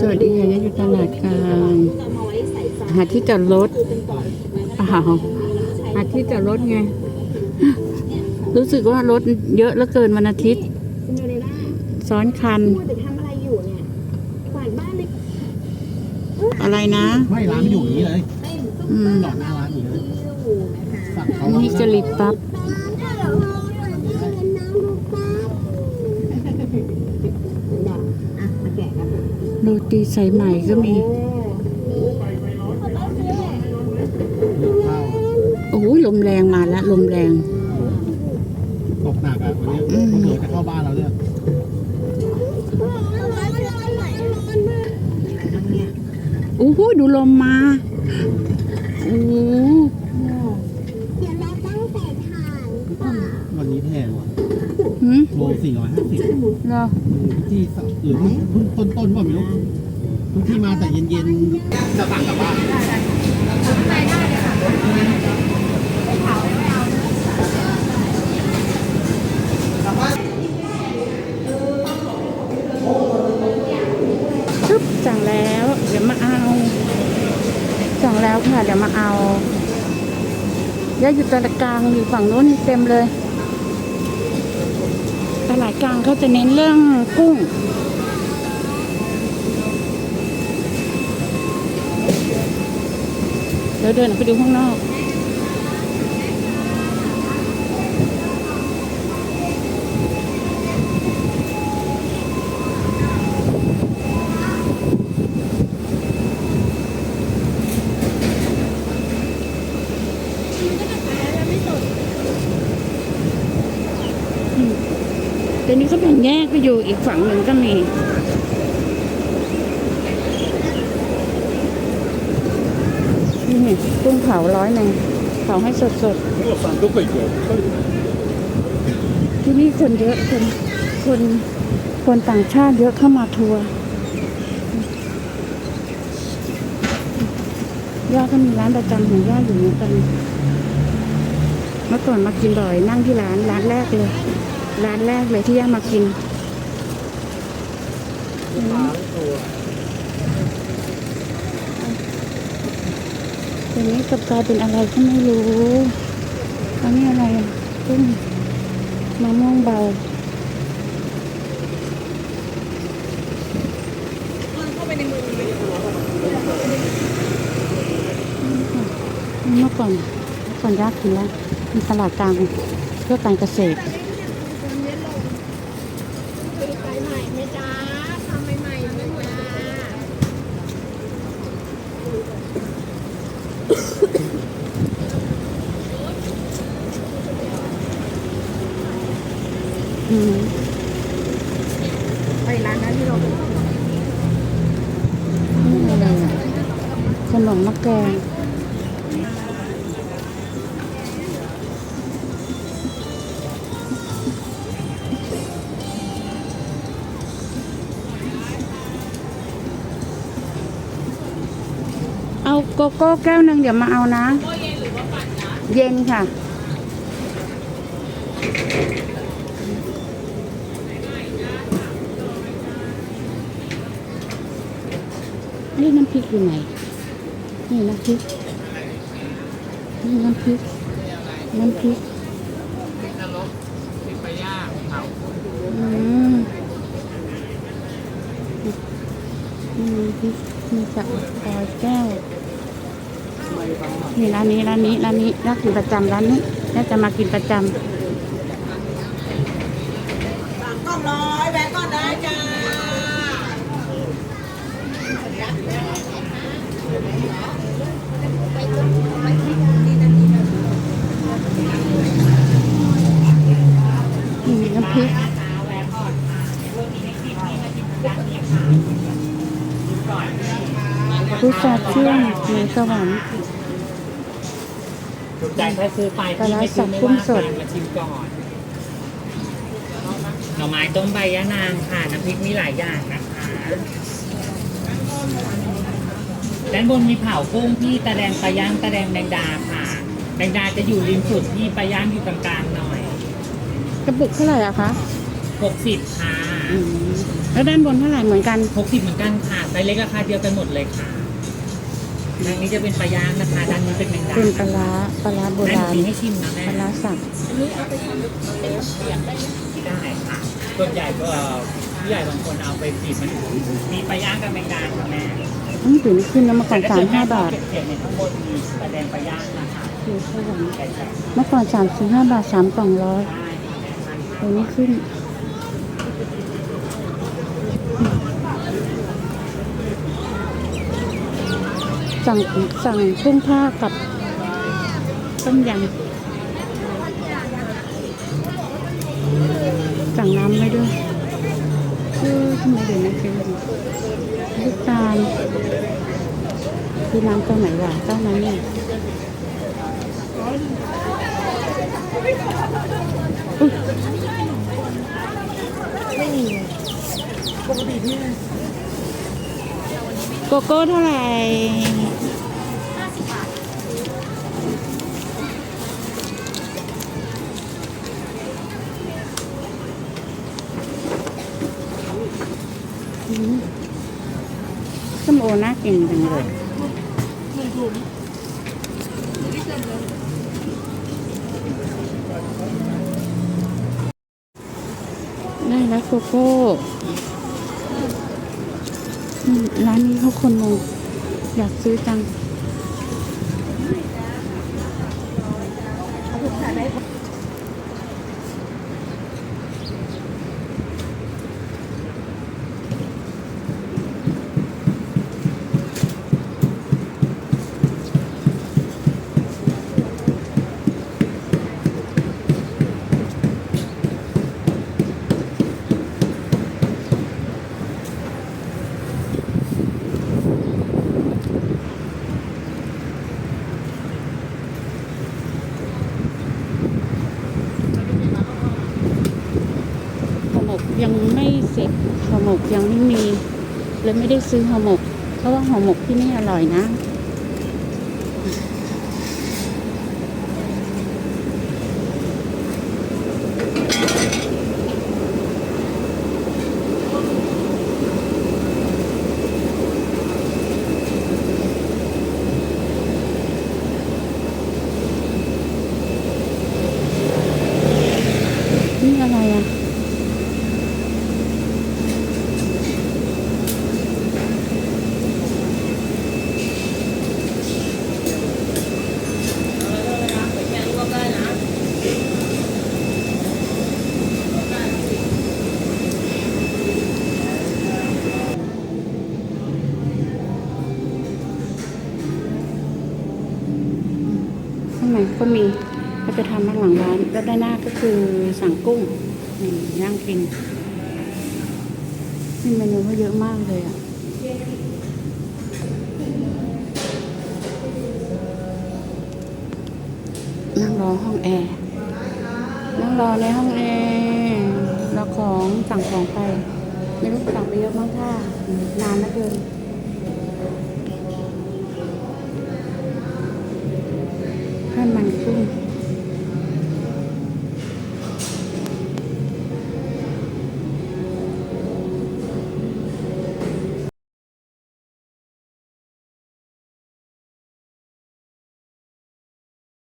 สวัสดีค่ะยายอยู่ตลาดกลางหาที่จอดรถเปล่าหาที่จอดรถไง รู้สึกว่ารถเยอะเหลือเกินวันอาทิตย์ซินเดอเรลล่าซ้อนคันมัวแต่ทำอะไรอยู่เนี่ยกวาดบ้านเลยอะไรนะ ไม่ร้านมันอยู่อย่างนี้เลยเอ้ยอืมจอดหน้าร้านอยู่เลยอยู่นะคะฝั่งเขานี่กะหรี่ปั๊บ ดอกอะมาแกะกัน โรตีสายไหมก็มีข้าวโอ้ยลมแรงมาแล้วลมแรง ตกหนักอะวันนี้คนเหลือจะเข้าบ้านเราเนี่ยโอ้โหดูลมมาโอ้โหวันนี้แพงว่ะหืมโลสี่ร้อยห้าสิบเหรอที่ส หรือเพิ่งต้นต้นๆว่าไม่รู้ทุกที่มาแต่เย็นๆจะสั่งกลับบ้านปึ๊บสั่งแล้ว เดี๋ยวมาเอาสั่งแล้วค่ะ เดี๋ยวมาเอาย่าอยู่ตลาดกลางอยู่ฝั่งโน้นเต็มเลยตลาดกลางเขาจะเน้นเรื่องกุ้ง ดี๋ยวเดินไปดูข้างนอกเดี๋ยวนี้ก็แบ่งแยกไปอยู่อีกฝั่งหนึ่งก็มี นี่กุ้งเผาร้อยหนึ่งเผาให้สดสดๆที่นี่คนเยอะคนคนคนต่างชาติเยอะเข้ามาทัวร์ย่าก็มีร้านประจำของย่าอยู่เหมือนกัน เมื่อก่อนมากินบ่อยนั่งที่ร้านร้านแรกเลย ร้านแรกเลยที่ย่ามากิน อืมเดี๋ยวนี้กับกลายเป็นอะไรก็ไม่รู้อันนี้อะไรอะกุ้งมะม่วงเบาเมื่อก่อนเมื่อก่อนยากกินแล้วมีตลาดกลางเพื่อการเกษตร ไปใหม่ไหมจ๊ะทำใหม่ๆไหมจ๊ะ อืม ไปร้านนั้นที่เรา นี่อะไรอะข นมมะแกงเอาโกโก้แก้วหนึ่งเดี๋ยวมาเอานะ เย็นค่ะ นี่น้ำพริกนี่น้ำพริกนี่น้ำพริก น้ำพริกอืมนี่น้ำพริกมีสับปอยแก้วนี่ร้านนี้ร้านนี้ร้านนี้น่ากินประจำร้านนี้น่าจะมากินประจส น้ำพริกพุทราเชื่อมหมูสวรรค์ถูกใจถ้าซื้อไปพี่ไม่ซื้อไม่กุ้งว่าสดกันมาชิมก่อนหน่อไม้ต้มใบยะนางค่ะ น้ำพริกมีหลายอย่างนะคะ ด้านบนมีเผากุ้งพี่ตะแดงปลาย่างตะแดงแดงดาค่ะ แดงดาจะอยู่ริมสุดพี่ปลาย่างอยู่กลางๆหน่อย กระปุกเท่าไหร่อะคะ60ค่ะอืมแล้วด้านบนเท่าไหร่เหมือนกันหกสิบเหมือนกันค่ะไซส์เล็กราคาเดียวกันหมดเลยค่ะด้านนี้จะเป็นปลาย่างนะคะด้านนี้เป็นแมงดาเป็นปลาร้าปลาร้าโบแม่ราณมีให้ชิมนะแม่ปลาร้าสับได้ค่ะส่วนใหญ่ก็ ผู้ใหญ่บางคนเอาไปจีบมันมีปลาย่างกับแมงดาค่ะแม่อืมถึงขึ้นแล้วเมื่อก่อนสามห้าบาทเก็บๆในข้างบนมีปลาแดงปลาย่างนะคะคือเท่าไหร่ใช่ใช่เมื่อก่อนสามสิบห้าบาทสามกล่องร้อยได้ค่ะแม่ตรงนี้ขึ้นสั่งสั่งกุ้งผ้ากับต้มยำสั่งน้ำไว้ด้วยคือ ทำไมเดี๋ยวนี้เป็นลูกตาลคือน้ำเจ้าไหนวะเจ้านั้นนี่อุ๊ยโกโก้เท่าไหร่ กินจังเลยได้แล้วโกโก้ร้านนี้เขาคนมองอยากซื้อจัง ยังไม่เสร็จห่อหมกยังไม่มีเลยไม่ได้ซื้อห่อหมก เพราะว่าห่อหมกที่นี่อร่อยนะ ก็มีก็จะทำด้าหลังร้านแล้วด้านหน้าก็คือสั่งกุ้งนี่ย่างกินนี่เมนูเขาเยอะมากเลยอะนั่งรอห้องแอร์นั่งรอในห้องแอร์รอของสั่งของไปไม่รู้สั่งไปเยอะมากค่ะนานนะเกินข้า